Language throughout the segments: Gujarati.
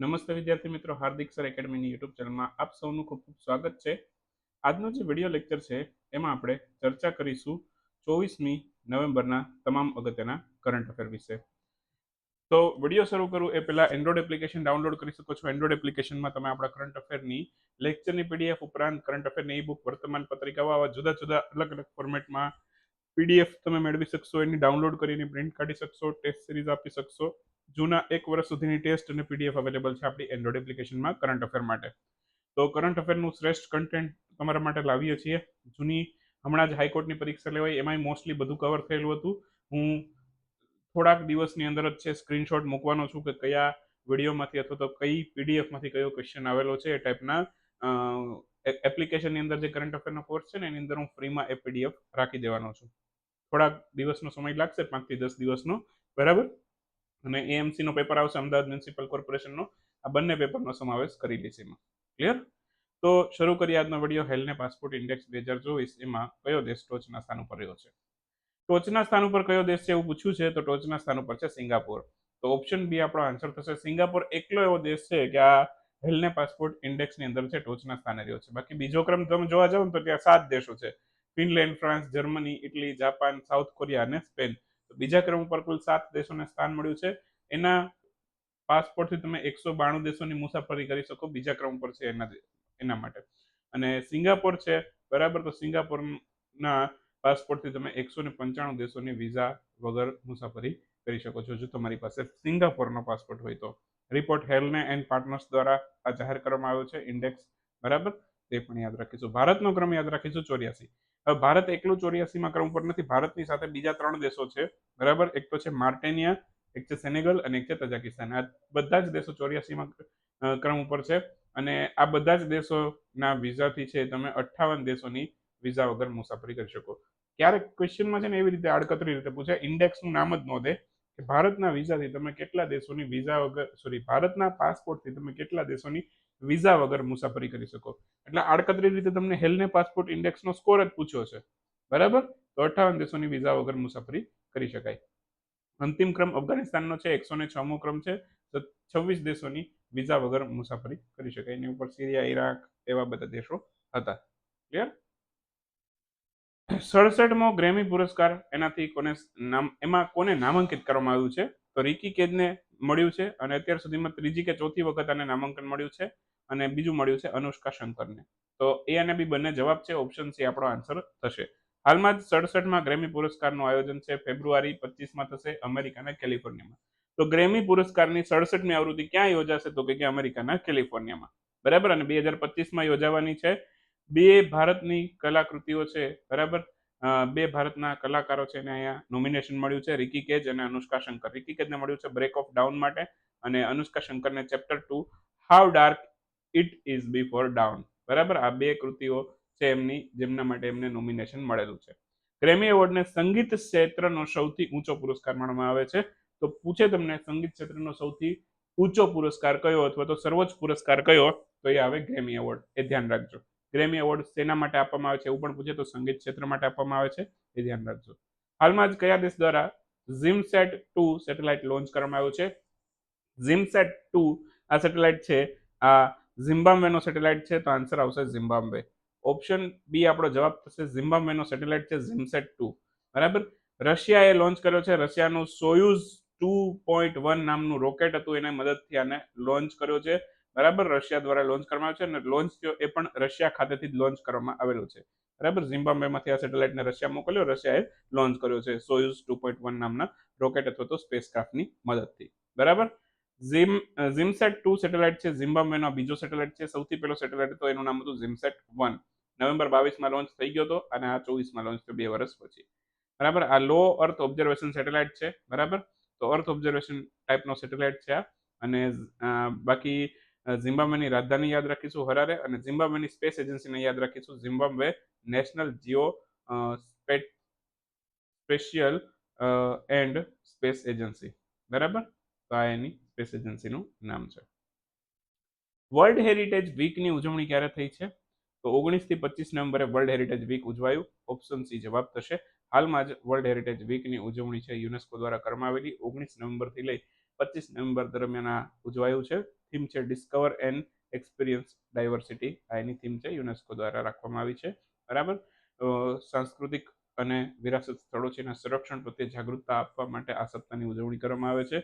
નમસ્તે વિદ્યાર્થી મિત્રો, હાર્દિક સર એકેડમીની યુટ્યુબ ચેનલમાં આપ સૌનું ખૂબ ખૂબ સ્વાગત છે. આજનો જે વીડિયો લેક્ચર છે, એમાં આપણે ચર્ચા કરીશું ચોવીસમી નવેમ્બરના તમામ અગત્યના કરંટ અફેર વિશે. તો વીડિયો શરૂ કરું, એ પહેલા એન્ડ્રોઇડ એપ્લિકેશન ડાઉનલોડ કરી શકો છો. એન્ડ્રોઇડ એપ્લિકેશનમાં તમે આપણા કરંટ અફેરની લેક્ચરની પીડીએફ ઉપરાંત કરંટ અફેરની ઈ બુક વર્તમાન પત્રિકાઓ, આવા જુદા જુદા અલગ અલગ ફોર્મેટમાં પીડીએફ તમે મેળવી શકશો, એની ડાઉનલોડ કરીને પ્રિન્ટ કાઢી શકશો ટેસ્ટ સિરીઝ આપી શકશો. જૂના એક વર્ષ સુધીની ટેસ્ટ અને પીડીએફ અવેલેબલ છે આપણી એન્ડ્રોઇડ એપ્લિકેશનમાં કરંટ અફેર માટે. તો કરંટ અફેરનું શ્રેષ્ઠ કન્ટેન્ટ તમારા માટે લાવીએ છીએ. જૂની, હમણાં જ હાઈકોર્ટની પરીક્ષા લેવાય એમાંય મોસ્ટલી બધું કવર થયેલું હતું. હું થોડાક દિવસની અંદર જ છે સ્ક્રીનશોટ મૂકવાનો છું કે કયા વિડીયોમાંથી અથવા તો કઈ પીડીએફમાંથી કયો ક્વેશ્ચન આવેલો છે એ ટાઈપના એપ્લિકેશનની અંદર જે કરંટ અફેરનો કોર્સ છે ને, એની અંદર હું ફ્રીમાં એ પીડીએફ રાખી દેવાનો છું. થોડાક દિવસનો સમય લાગશે, પાંચથી દસ દિવસનો, બરાબર? અને એએમસીનો પેપર આવશે, અમદાવાદ મ્યુનિસિપલ કોર્પોરેશનનો. આ બંને પેપરનો સમાવેશ કરી લઈશ એમાં. ક્લિયર? તો શરૂ કરીએ આજનો વીડિયો, હેલ્થને પાસપોર્ટ ઇન્ડેક્સ બે હજાર ચોવીસ, એમાં કયો દેશ ટોચના સ્થાન ઉપર રહ્યો છે? ટોચના સ્થાન ઉપર કયો દેશ છે એવું પૂછ્યું છે, તો ટોચના સ્થાન ઉપર છે સિંગાપોર. તો ઓપ્શન બી આપણો આન્સર થશે, સિંગાપોર એકલો એવો દેશ છે કે આ હેલ્ને પાસપોર્ટ ઇન્ડેક્સની અંદર છે, ટોચના સ્થાને રહ્યો છે. બાકી બીજો ક્રમ તમે જોવા જાવ તો ત્યાં સાત દેશો છે. Finland, France, Germany, Italy, Japan, South Korea અને સ્પેન. બીજા ક્રમ ઉપર કુલ સાત દેશોને સ્થાન મળ્યું છે. એના પાસપોર્ટથી તમે એકસો બાણું દેશોની મુસાફરી કરી શકો બીજા ક્રમ પર છે એના એના માટે. અને સિંગાપોર છે, બરાબર? તો સિંગાપોરના પાસપોર્ટથી તમે એકસો ને પંચાણું દેશોની વિઝા વગર મુસાફરી કરી શકો છો, જો તમારી પાસે સિંગાપોરનો પાસપોર્ટ હોય તો. રિપોર્ટ હેલને એન્ડ પાર્ટનર્સ દ્વારા આ જાહેર કરવામાં આવ્યો છે, ઇન્ડેક્સ, બરાબર? તે પણ યાદ રાખીશું. ભારતનો ક્રમ યાદ રાખીશું, ચોર્યાસી. ભારત એકલું ચોર્યાસીમાં ક્રમ પર નથી. ભારતની સાથે બીજા ત્રણ દેશો છે. બરાબર? એક તો છે માર્ટેનિયા, એક છે સેનેગલ અને એક છે તજાકિસ્તાન. આ બધા જ દેશો ચોર્યાસીમાં ક્રમ ઉપર છે. અને આ બધા જ દેશોના વિઝાથી છે તમે અઠ્ઠાવન દેશોની વિઝા વગર મુસાફરી કરી શકો. ક્યારેક ક્વેશ્ચનમાં છે ને એવી રીતે આડકતરી રીતે પૂછે ઇન્ડેક્સનું નામ જ નોંધે કે ભારતના વિઝાથી તમે કેટલા દેશોની વિઝા વગર, સોરી, ભારતના પાસપોર્ટથી તમે કેટલા દેશોની વિઝા વગર મુસાફરી કરી શકો. એટલે આડકતરી રીતે તમને હેલને પાસપોર્ટ ઇન્ડેક્સનો સ્કોર જ પૂછ્યો છે. બરાબર? તો અઠ્ઠાવન દેશોની વિઝા વગર મુસાફરી કરી શકાય. અંતિમ ક્રમ અફઘાનિસ્તાનનો છે, એકસો ને છમો ક્રમ છે. તો છવ્વીસ દેશોની વિઝા વગર મુસાફરી કરી શકાય. એની ઉપર સિરિયા ઈરાક એવા બધા દેશો હતા. ક્લિયર સડસઠમો ગ્રેમી પુરસ્કાર, એનાથી કોને નામ, એમાં કોને નામાંકિત કરવામાં આવ્યું છે? તો રિકી કેદને મળ્યું છે અને અત્યાર સુધીમાં ત્રીજી કે ચોથી વખત આને નામાંકન મળ્યું છે. અને બીજું મળ્યું છે અનુષ્કા શંકરને. તો એ અને બી બંને જવાબ છે ઓપ્શન સી આપણો આન્સર થશે. હાલમાં જ સડસઠમાં ગ્રેમી પુરસ્કારનું આયોજન છે, ફેબ્રુઆરી પચીસમાં થશે અમેરિકાના કેલિફોર્નિયામાં. તો ગ્રેમી પુરસ્કારની સડસઠમી આવૃત્તિ ક્યાં યોજાશે? તો કે અમેરિકાના કેલિફોર્નિયામાં. બરાબર? અને બે હજાર પચીસમાં યોજાવાની છે, બે ભારતની કલાકૃતિઓ છે, બરાબર? બે ભારતના કલાકારો છે એને અહીંયા નોમિનેશન મળ્યું છે રિકી કેજ અને અનુષ્કા શંકર. રિકી કેજને મળ્યું છે બ્રેક ઓફ ડાઉન માટે અને Anushka શંકરને chapter two how dark it is before dawn બરાબર? આ બે કૃતિઓ છે એમની, જેમના માટે એમને નોમિનેશન મળેલું છે. ગ્રેમી એવોર્ડને સંગીત ક્ષેત્રનો સૌથી ઊંચો પુરસ્કાર માનવામાં આવે છે. તો પૂછે તમને સંગીત ક્ષેત્રનો સૌથી ઊંચો પુરસ્કાર કયો અથવા તો સર્વોચ્ચ પુરસ્કાર કયો? તો એ આવે ગ્રેમી એવોર્ડ એ ધ્યાન રાખજો. ગ્રેમી એવોર્ડ શેના માટે આપવામાં આવે છે એવું પણ પૂછે તો સંગીત ક્ષેત્ર માટે આપવામાં આવે છે. એ ધ્યાન રાખજો. હાલમાં જ કયા દેશ દ્વારા ઝિમસેટ ટુ સેટેલાઇટ લોન્ચ કરવામાં આવ્યું છે? ઝિમસેટ ટુ આ સેટેલાઇટ છે. આ ઝિમ્બાબ્વેનો સેટેલાઇટ છે, તો આન્સર આવશે ઝિમ્બાબ્વે. ઓપ્શન બી આપણો જવાબ થશે ઝિમ્બાબ્વેનો સેટેલાઇટ છે, ઝિમસેટ ટુ. બરાબર? રશિયાએ લોન્ચ કર્યો છે, રશિયાનું સોયુઝ ટુ પોઈન્ટ વન નામનું રોકેટ હતું, એને મદદથી આને લોન્ચ કર્યો છે. બરાબર? રશિયા દ્વારા લોન્ચ કરવામાં આવ્યો છે, અને લોન્ચ થયો એ પણ રશિયા ખાતેથી જ લોન્ચ કરવામાં આવેલું છે. બરાબર? ઝિમ્બાબ્વેમાંથી આ સેટેલાઇટને રશિયા મોકલ્યો, રશિયાએ લોન્ચ કર્યો છે, સોયુઝ ટુ પોઈન્ટ વન નામના રોકેટ અથવા તો સ્પેસ ક્રાફ્ટની મદદથી. બરાબર? ઝિમ ઝિમસેટ ટુ સેટેલાઇટ છે ઝિમ્બાબ્વેનો બીજો સેટેલાઇટ છે, સૌથી પહેલો સેટેલાઇટ હતો, એનું નામ હતું ઝિમસેટ વન નવેમ્બર બાવીસમાં લોન્ચ થઈ ગયો હતો અને આ ચોવીસમાં લોન્ચ થયો બે વર્ષ પછી. બરાબર? આ લો અર્થ ઓબ્ઝર્વેશન સેટેલાઇટ છે, બરાબર? તો અર્થ ઓબ્ઝર્વેશન ટાઈપનો સેટેલાઇટ છે આ. અને બાકી ઝિમ્બાબ્વેની રાજધાની યાદ રાખીશું હરારે અને ઝિમ્બાબ્વેની સ્પેસ એજન્સીને યાદ રાખીશું. Zimbabwe national geo spatial and space agency બરાબર? તો આ એની સ્પેસ એજન્સીનું નામ છે. વર્લ્ડ હેરિટેજ વીકની ઉજવણી ક્યારે થઈ છે? તો ઓગણીસથી પચીસ નવેમ્બરે વર્લ્ડ હેરિટેજ વીક ઉજવાયું. ઓપ્શન સી જવાબ થશે. હાલમાં જ વર્લ્ડ હેરિટેજ વીકની ઉજવણી છે યુનેસ્કો દ્વારા કરવામાં આવેલી. ઓગણીસ નવેમ્બરથી લઈ પચીસ નવેમ્બર દરમિયાન આ ઉજવાયું છે. થીમ છે ડિસ્કવર એન્ડ એક્સપિરિયન્સ ડાયવર્સિટી આ એની થીમ છે યુનેસ્કો દ્વારા રાખવામાં આવી છે. બરાબર? સાંસ્કૃતિક અને વિરાસત સ્થળો છે એના સંરક્ષણ પ્રત્યે જાગૃતતા આપવા માટે આ સપ્તાહની ઉજવણી કરવામાં આવે છે.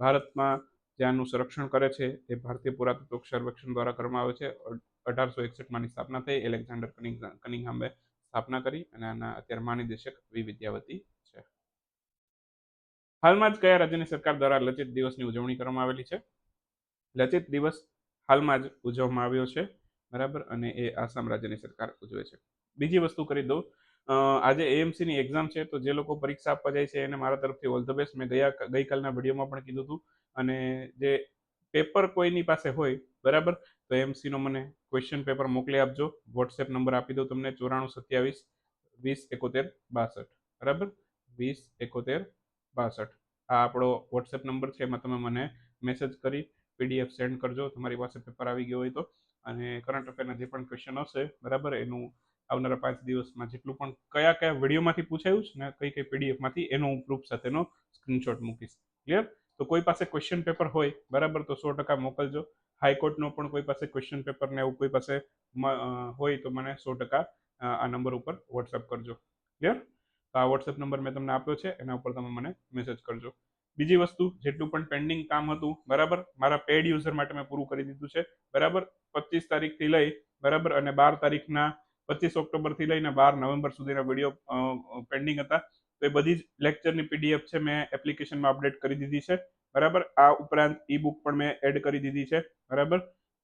ભારતમાં જ્યાંનું સંરક્ષણ કરે છે. એ ભારતીય પુરાતત્વ સર્વેક્ષણ દ્વારા કરવામાં આવે છે. અઢારસો એકસઠમાંની સ્થાપના થઈ. એલેક્ઝાન્ડર કનિંગ, કનિંગહામે સ્થાપના કરી અને આના અત્યારે મહાનિદેશક વી. વિદ્યાવતી છે. હાલમાં જ કયા રાજ્યની સરકાર દ્વારા લચિત દિવસની ઉજવણી કરવામાં આવેલી છે? લચિત દિવસ હાલમાં જ ઉજવવામાં આવ્યો છે. બરાબર? અને એ આસામ રાજ્યની સરકાર ઉજવે છે. બીજી વસ્તુ કરી દઉં. આજે એએમસીની એક્ઝામ છે, તો જે લોકો પરીક્ષા આપવા જાય છે એને મારા તરફથી ઓલ ધ બેસ્ટ. મેં ગયા ગઈકાલના વિડીયોમાં પણ કીધું હતું અને જે પેપર કોઈની પાસે હોય, બરાબર? તો એમસીનો મને ક્વેશ્ચન પેપર મોકલી આપજો. વોટ્સએપ નંબર આપી દઉં તમને. ચોરાણું સત્યાવીસ, વીસ, એકોતેર, બાસઠ. બરાબર? વીસ, એકોતેર, બાસઠ. આ આપણો વોટ્સએપ નંબર છે. એમાં તમે મને મેસેજ કરી પીડીએફ સેન્ડ કરજો. તમારી પાસે પેપર આવી ગયો હોય તો. અને કરંટ અફેરના જે પણ ક્વેશ્ચન હશે, બરાબર? એનું આવનારા પાંચ દિવસમાં જેટલું પણ કયા કયા વિડીયોમાંથી પૂછાયું છે ને કઈ કઈ પીડીએફમાંથી એનો પ્રૂફ સાથેનો સ્ક્રીનશોટ મૂકીશ. ક્લિયર તો કોઈ પાસે ક્વેશ્ચન પેપર હોય, બરાબર, તો સો ટકા મોકલજો. હાઈકોર્ટનો પણ કોઈ પાસે ક્વેશ્ચન પેપર ને એવું કોઈ પાસે હોય તો મને સો ટકા આ નંબર ઉપર વોટ્સઅપ કરજો. ક્લિયર તો આ વોટ્સએપ નંબર મેં તમને આપ્યો છે, એના ઉપર તમે મને મેસેજ કરજો. બીજી વસ્તુ, જેટલું પણ પેન્ડિંગ કામ હતું, બરાબર, મારા પેડ યુઝર માટે મેં પૂરું કરી દીધું છે, બરાબર, પચીસ તારીખથી લઈ, બરાબર, અને બાર તારીખના પચીસ ઓક્ટોબરથી લઈને બાર નવેમ્બર સુધીના વીડિયો પેન્ડિંગ હતા તો એ બધી જ લેક્ચરની પીડીએફ છે મેં એપ્લિકેશનમાં અપડેટ કરી દીધી છે. બરાબર? આ ઉપરાંત ઈ બુક પણ મેં એડ કરી દીધી છે. બરાબર?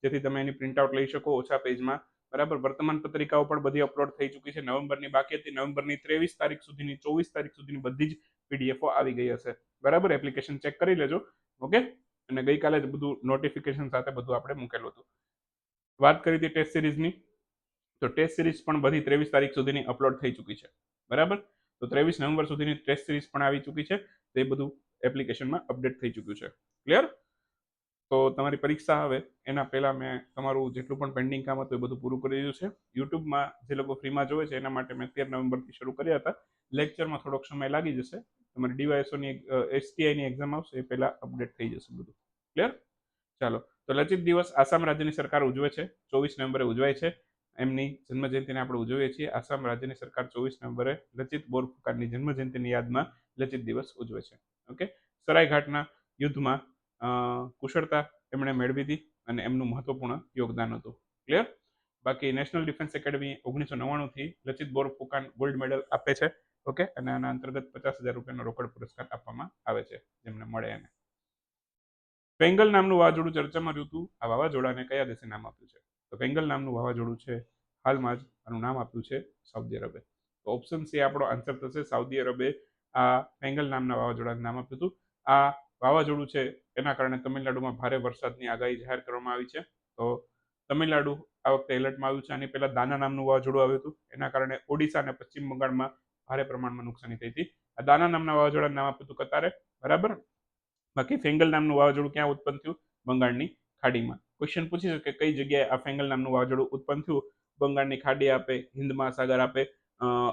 જેથી તમે એની પ્રિન્ટઆઉટ લઈ શકો ઓછા પેજમાં બરાબર? વર્તમાન પત્રિકાઓ પણ બધી અપલોડ થઈ ચૂકી છે. નવેમ્બરની બાકી હતી. નવેમ્બરની ત્રેવીસ તારીખ સુધીની, ચોવીસ તારીખ સુધીની બધી જ પીડીએફઓ આવી ગઈ હશે. બરાબર? એપ્લિકેશન ચેક કરી લેજો. ઓકે? અને ગઈકાલે જ બધું નોટિફિકેશન સાથે બધું આપણે મૂકેલું હતું. વાત કરી હતી ટેસ્ટ સિરીઝની તો ટેસ્ટ સિરીઝ પણ બધી ત્રેવીસ તારીખ સુધીની અપલોડ થઈ ચૂકી છે. બરાબર? તો ત્રેવીસ નવેમ્બર સુધીની ટેસ્ટ સિરીઝ પણ આવી ચૂકી છે. તે બધું એપ્લિકેશનમાં અપડેટ થઈ ચૂક્યું છે. ક્લિયર તો તમારી પરીક્ષા આવે એના પહેલાં મેં તમારું જેટલું પણ પેન્ડિંગ કામ હતું એ બધું પૂરું કરી દીધું છે. યુટ્યુબમાં જે લોકો ફ્રીમાં જોવે છે, એના માટે મેં તેર નવેમ્બરથી શરૂ કર્યા હતા. લેક્ચરમાં થોડોક સમય લાગી જશે. તમારી ડીવાયસોની એસટીઆઈની એક્ઝામ આવશે, એ પહેલાં અપડેટ થઈ જશે બધું. ક્લિયર ચાલો. તો લચિત દિવસ આસામ રાજ્યની સરકાર ઉજવે છે. ચોવીસ નવેમ્બરે ઉજવાય છે. એમની જન્મજયંતિને આપણે ઉજવીએ છીએ. આસામ રાજ્યની સરકાર ચોવીસ નવેમ્બરે લચિત બોરફુકાનની જન્મજયંતિની યાદમાં લચિત દિવસ ઉજવે છે. ઓકે? સરાયઘાટના યુદ્ધમાં કુશળતા એમણે મેળવી હતી અને એમનું મહત્વપૂર્ણ યોગદાન હતું. ક્લિયર બાકી નેશનલ ડિફેન્સ એકેડમી ઓગણીસો નવ્વાણુંથી લચિત બોરફુકાન ગોલ્ડ મેડલ આપે છે. ઓકે? અને આના અંતર્ગત પચાસ હજાર રૂપિયાનો રોકડ પુરસ્કાર આપવામાં આવે છે, જેમને મળે એને. પેંગલ નામનું વાવાઝોડું ચર્ચામાં રહ્યું હતું. આ વાવાઝોડાને કયા દેશે નામ આપ્યું છે? તો પેંગલ નામનું વાવાઝોડું છે. હાલમાં જ આનું નામ આપ્યું છે સાઉદી અરબે. તો ઓપ્શન સી આપણો આન્સર થશે સાઉદી અરબે આ પેંગલ નામના વાવાઝોડાનું નામ આપ્યું હતું. આ વાવાઝોડું છે એના કારણે તમિલનાડુમાં ભારે વરસાદની આગાહી જાહેર કરવામાં આવી છે. તો તમિલનાડુ આ વખતે એલર્ટમાં આવ્યું છે આની પહેલાં દાના નામનું વાવાઝોડું આવ્યું હતું. એના કારણે ઓડિશા અને પશ્ચિમ બંગાળમાં ભારે પ્રમાણમાં નુકસાની થઈ હતી. આ દાના નામના વાવાઝોડાનું નામ આપ્યું હતું કતારે. બરાબર? બાકી ફેંગલ નામનું વાવાઝોડું ક્યાં ઉત્પન્ન થયું? બંગાળની ખાડીમાં. ક્વેશ્ચન પૂછી શકે કઈ જગ્યાએ આ ફેંગલ નામનું વાવાઝોડું ઉત્પન્ન થયું? બંગાળની ખાડી આપે, હિન્દ મહાસાગર આપે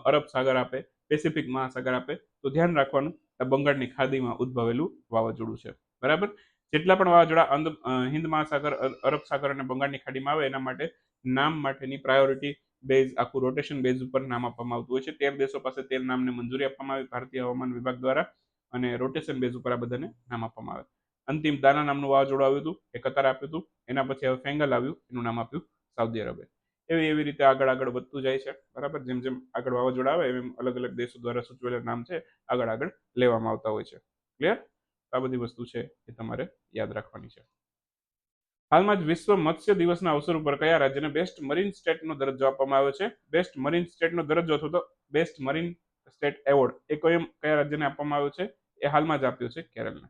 અરબ સાગર આપે, પેસિફિક મહાસાગર આપે. તો ધ્યાન રાખવાનું આ બંગાળની ખાડીમાં ઉદ્ભવેલું વાવાઝોડું છે. બરાબર? જેટલા પણ વાવાઝોડા હિન્દ મહાસાગર અરબ સાગર અને બંગાળની ખાડીમાં આવે, એના માટે નામ માટેની પ્રાયોરિટી બેઝ આખું રોટેશન બેઝ ઉપર નામ આપવામાં આવતું હોય છે. તેર દેશો પાસે તેર નામને મંજૂરી આપવામાં આવી. ભારતીય હવામાન વિભાગ દ્વારા અને રોટેશન બેઝ ઉપર આ બધાને નામ આપવામાં આવે. અંતિમ દાના નામનું વાવાઝોડું આવ્યું હતું, એ કતાર આપ્યું હતું, એના પછી હવે ફેંગલ આવ્યું, એનું નામ આપ્યું સાઉદી અરબે. એવી એવી રીતે આગળ આગળ વધતું જાય છે, બરાબર? જેમ જેમ આગળ વાવાઝોડા આવે, એમ અલગ અલગ દેશો દ્વારા સૂચવેલા નામ છે, આગળ આગળ લેવામાં આવતા હોય છે. ક્લિયર આ બધી વસ્તુ છે એ તમારે યાદ રાખવાની છે. હાલમાં જ વિશ્વ મત્સ્ય દિવસના અવસર ઉપર કયા રાજ્યને બેસ્ટ મરીન સ્ટેટનો દરજ્જો આપવામાં આવ્યો છે? બેસ્ટ મરીન સ્ટેટનો દરજ્જો અથવા તો બેસ્ટ મરીન સ્ટેટ એવોર્ડ એ કયો કયા રાજ્યને આપવામાં આવ્યો છે? એ હાલમાં જ આપ્યો છે કેરળને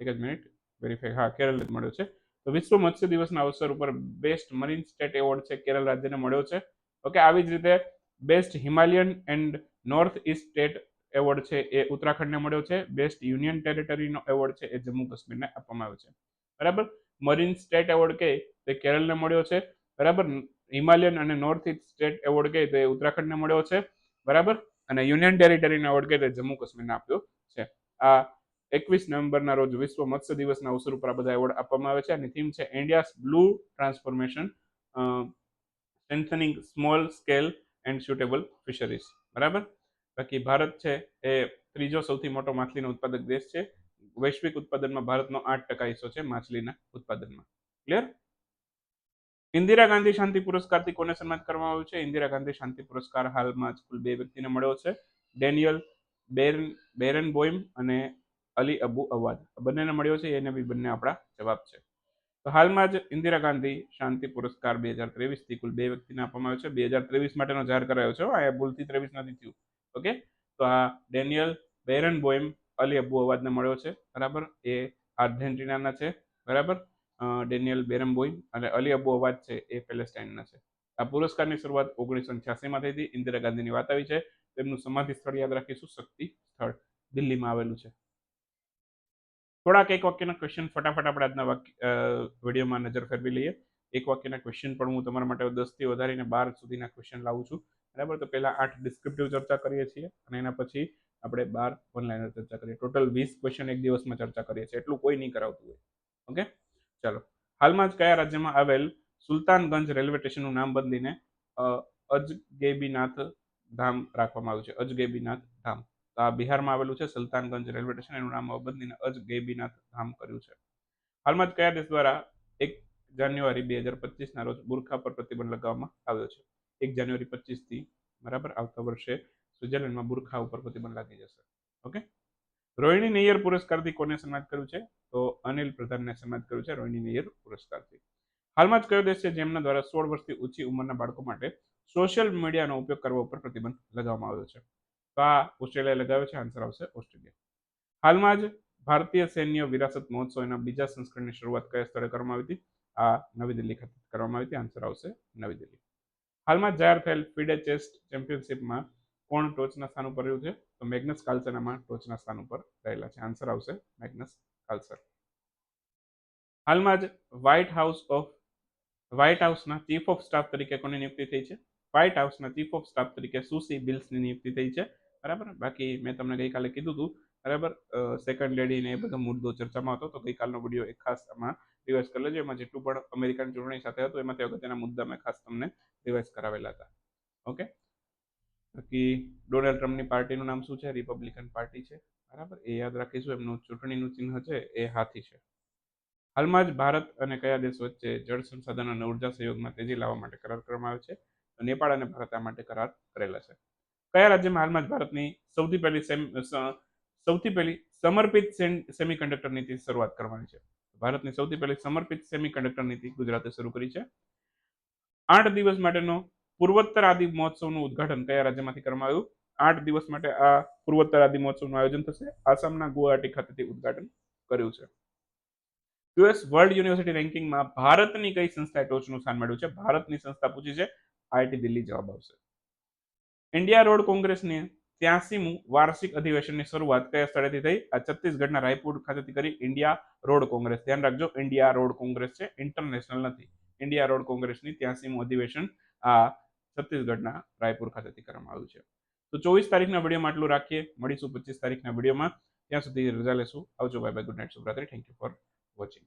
એક જ મિનિટ વેરીફાઈ હા, કેરળને જ મળ્યો છે. તો વિશ્વ મત્સ્ય દિવસના અવસર ઉપર બેસ્ટ મરીન સ્ટેટ એવોર્ડ છે, કેરળ રાજ્યને મળ્યો છે. ઓકે આવી જ રીતે best Himalayan and north east state award છે, એ ઉત્તરાખંડને મળ્યો છે. બેસ્ટ યુનિયન ટેરેટરીનો એવોર્ડ છે, એ જમ્મુ કાશ્મીરને આપવામાં આવ્યો છે. બરાબર? મરીન સ્ટેટ એવોર્ડ કે તે કેરળને મળ્યો છે. બરાબર? હિમાલયન અને નોર્થ ઇસ્ટ સ્ટેટ એવોર્ડ કે તે ઉત્તરાખંડને મળ્યો છે. બરાબર? અને યુનિયન ટેરિટરીનો એવોર્ડ કે તે જમ્મુ કાશ્મીરને આપ્યો છે. આ એકવીસ નવેમ્બરના રોજ વિશ્વ મત્સ્ય દિવસના અવસર ઉપર આ બધા એવોર્ડ આપવામાં આવે છે. અને થીમ છે India's blue transformation strengthening small scale and suitable fisheries. બરાબર? બાકી ભારત છે એ ત્રીજો સૌથી મોટો માછલીનો ઉત્પાદક દેશ છે. વૈશ્વિક ઉત્પાદનમાં ભારતનો આઠ ટકા હિસ્સો છે માછલીના ઉત્પાદનમાં. ક્લિયર ઇન્દિરા ગાંધી શાંતિ પુરસ્કારથી કોને સન્માનિત કરવામાં આવ્યું છે? ઇન્દિરા ગાંધી શાંતિ પુરસ્કાર હાલમાં જ કુલ બે વ્યક્તિને મળ્યો છે. ડેનિયલ બેરન બેરન બોઇમ અને અલી અબુ અવાદ. બંનેને મળ્યો છે, એને બી બંને આપણા જવાબ છે. તો હાલમાં જ ઇન્દિરા ગાંધી શાંતિ પુરસ્કાર બે હજાર ત્રેવીસથી કુલ બે વ્યક્તિને આપવામાં આવ્યો છે. બે હજાર ત્રેવીસ માટેનો જાહેર કરાયો છે આ ભૂલથી ત્રેવીસ નથી થયું. ઓકે? તો આ ડેનિયલ બેરન બોયમ અલી અબુ અવાદને મળ્યો છે, બરાબર? એ આર્જેન્ટિનાના છે, બરાબર? ડેનિયલ બેરમબોય અને અલી અબુ અવાદ છે, એ પેલેસ્ટાઇનના છે. આ પુરસ્કારની શરૂઆત ઓગણીસો છ્યાસીમાં થઈ હતી. ઇન્દિરા ગાંધીની વાત આવી છે. તેમનું સમાધિ સ્થળ યાદ રાખીશું. શક્તિ સ્થળ. દિલ્હીમાં આવેલું છે. થોડાક એક વાક્યના ક્વેશ્ચન ફટાફટ આપણે આજના વાક્ય વિડીયોમાં નજર ફેરવી લઈએ. એક વાક્યના ક્વેશ્ચન પણ હું તમારા માટે દસથી વધારીને બાર સુધીના ક્વેશ્ચન લાવું છું. બરાબર? તો પહેલા આઠ ડિસ્ક્રિપ્ટિવ ચર્ચા કરીએ છીએ અને એના પછી આપણે બાર ઓનલાઈન ચર્ચા કરીએ. ટોટલ વીસ ક્વેશ્ચન એક દિવસમાં ચર્ચા કરીએ છીએ. એટલું કોઈ નહીં કરાવતું હોય. ઓકે? ચાલો. હાલમાં જ કયા રાજ્યમાં આવેલ સુલતાનગંજ રેલવે સ્ટેશનનું નામ બદલીને અજગેબીનાથ ધામ રાખવામાં આવ્યું છે. અજગેબીનાથ ધામ. તો આ બિહારમાં આવેલું છે સુલતાનગંજ રેલવે સ્ટેશન. એનું નામ બદલીને અજગેબીનાથ ધામ કર્યું છે. હાલમાં જ કયા દેશ દ્વારા એક જાન્યુઆરી બે હજાર પચીસના રોજ બુરખા પર પ્રતિબંધ લગાવવામાં આવ્યો છે? એક જાન્યુઆરી પચીસથી બરાબર આવતા વર્ષે સ્વિટરલેન્ડમાં બુરખા ઉપર પ્રતિબંધ લાગી જશે. ઓકે? રોહિણી નૈયર પુરસ્કારથી કોને સન્માનિત કર્યું છે? તો અનિલ પ્રધાનને સન્માનિત કર્યું છે રોહિણી નૈયર પુરસ્કારથી. હાલમાં જ કયો દેશ છે જેમના દ્વારા સોળ વર્ષથી ઊંચી ઉંમરના બાળકો માટે સોશિયલ મીડિયાનો ઉપયોગ કરવા ઉપર પ્રતિબંધ લગાવવામાં આવ્યો છે? તો આ ઓસ્ટ્રેલિયા લગાવ્યો છે? આન્સર આવશે ઓસ્ટ્રેલિયા. હાલમાં જ ભારતીય સૈન્ય વિરાસત મહોત્સવના બીજા સંસ્કરણની શરૂઆત કયા સ્થળે કરવામાં આવી હતી? આ નવી દિલ્હી ખાતે કરવામાં આવી હતી. આન્સર આવશે નવી દિલ્હી. હાલમાં જાહેર થયેલ ફીડે ચેસ્ટ ચેમ્પિયનશિપમાં કોણ ટોચના સ્થાન ઉપર રહ્યું છે? તો મેગ્નસ કાલ્સનામાં ટોચના સ્થાન ઉપર રહેલા છે. આન્સર આવશે મેગ્નસ કાર્લસન હાલમાં જ વ્હાઇટ હાઉસ ઓફ વ્હાઇટ હાઉસના ચીફ ઓફ સ્ટાફ તરીકે કોની નિયુક્તિ થઈ છે? વ્હાઇટ હાઉસના ચીફ ઓફ સ્ટાફ તરીકે સુસી બિલ્સની નિયુક્તિ થઈ છે? બરાબર? બાકી મેં તમને ગઈકાલે કીધું હતું બરાબર? સેકન્ડ લેડી ને એ બધો મુદ્દો ચર્ચામાં હતો, તો ગઈકાલનો વીડિયો એક ખાસ આમાં રિવાઇઝ કરી લેજો. એમાં જેટલું પણ અમેરિકન ચૂંટણી સાથે હતું, એમાંથી અગત્યના મુદ્દા મેં ખાસ તમને રિવાઇઝ કરાવેલા હતા. ઓકે? બાકી ડોનાલ્ડ ટ્રમ્પની પાર્ટીનું નામ શું છે? રિપબ્લિકન પાર્ટી છે. બરાબર? એ યાદ રાખીશું, એમનું ચૂંટણીનું ચિહ્ન છે, એ હાથી છે. હાલમાં જ ભારત અને કયા દેશ વચ્ચે જળ સંસાધન અને ઊર્જા સહયોગમાં તેજી લાવવા માટે કરાર કરવામાં આવે છે? નેપાળ અને ભારત આ માટે કરાર કરેલા છે. કયા રાજ્યમાં હાલમાં જ ભારતની સૌથી પહેલી સૌથી પહેલી સમર્પિત સેમિકન્ડક્ટર નીતિ શરૂઆત કરવાની છે. ભારતની સૌથી પહેલી સમર્પિત સેમિકન્ડક્ટર નીતિ ગુજરાતે શરૂ કરી છે. આઠ દિવસ માટેનો પૂર્વોત્તર આદિ મહોત્સવનું ઉદઘાટન કયા રાજ્યમાંથી કરવામાં આવ્યું? આઠ દિવસ માટે આ પૂર્વોત્તર આદિ મહોત્સવનું આયોજન થશે. આસામના ગુવાહાટી ખાતેથી ઉદઘાટન કર્યું છે. યુએસ વર્લ્ડ યુનિવર્સિટી રેન્કિંગમાં ભારતની કઈ સંસ્થાએ ટોચનું સ્થાન મેળવ્યું છે? ભારતની સંસ્થા પૂછી છે. આઈઆઈટી દિલ્હી જવાબ આવશે ઇન્ડિયા રોડ કોંગ્રેસની ત્યાસીમું વાર્ષિક અધિવેશનની શરૂઆત કયા સ્થળેથી થઈ? આ છત્તીસગઢના રાયપુર ખાતેથી કરી ઇન્ડિયા રોડ કોંગ્રેસ. ધ્યાન રાખજો, ઇન્ડિયા રોડ કોંગ્રેસ છે, ઇન્ટરનેશનલ નથી. ઇન્ડિયા રોડ કોંગ્રેસની ત્યાસીમું અધિવેશન આ છત્તીસગઢના રાયપુર ખાતેથી કરવામાં આવ્યું છે. તો ચોવીસ તારીખના વિડીયોમાં આટલું રાખીએ. મળીશું પચીસ તારીખના વિડીયોમાં. ત્યાં સુધી રજા લેશું. આવજો bye bye good night શુભરાત્રી. Thank you for watching